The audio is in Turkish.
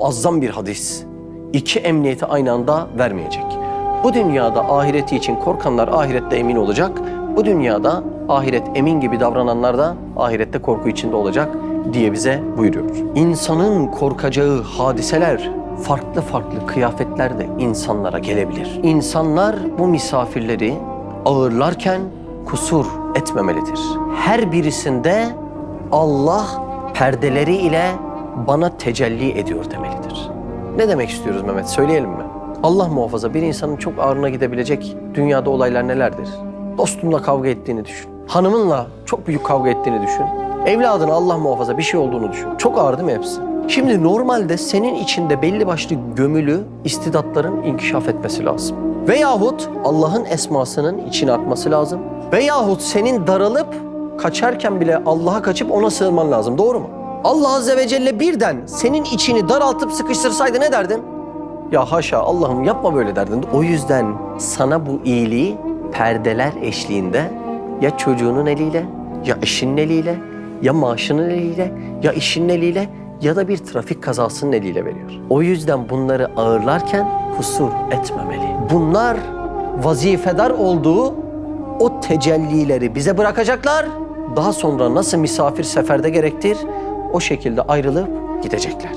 muazzam bir hadis. İki emniyeti aynı anda vermeyecek. Bu dünyada ahireti için korkanlar ahirette emin olacak. Bu dünyada ahiret emin gibi davrananlar da ahirette korku içinde olacak diye bize buyuruyor. İnsanın korkacağı hadiseler farklı farklı kıyafetlerde insanlara gelebilir. İnsanlar bu misafirleri ağırlarken kusur etmemelidir. Her birisinde Allah perdeleri ile bana tecelli ediyor demelidir. Ne demek istiyoruz Mehmet? Söyleyelim mi? Allah muhafaza bir insanın çok ağrına gidebilecek dünyada olaylar nelerdir? Dostunla kavga ettiğini düşün. Hanımınla çok büyük kavga ettiğini düşün. Evladına Allah muhafaza bir şey olduğunu düşün. Çok ağır değil mi hepsi? Şimdi normalde senin içinde belli başlı gömülü istidatların inkişaf etmesi lazım. Veyahut Allah'ın esmasının içine akması lazım. Veyahut senin daralıp kaçarken bile Allah'a kaçıp ona sığınman lazım. Doğru mu? Allah Azze ve Celle birden senin içini daraltıp sıkıştırsaydı ne derdin? Ya haşa Allah'ım yapma böyle derdin. O yüzden sana bu iyiliği perdeler eşliğinde ya çocuğunun eliyle, ya eşinin eliyle, ya maaşının eliyle, ya işinin eliyle ya da bir trafik kazasının eliyle veriyor. O yüzden bunları ağırlarken kusur etmemeli. Bunlar vazifedar olduğu o tecellileri bize bırakacaklar. Daha sonra nasıl misafir seferde gerektir o şekilde ayrılıp gidecekler.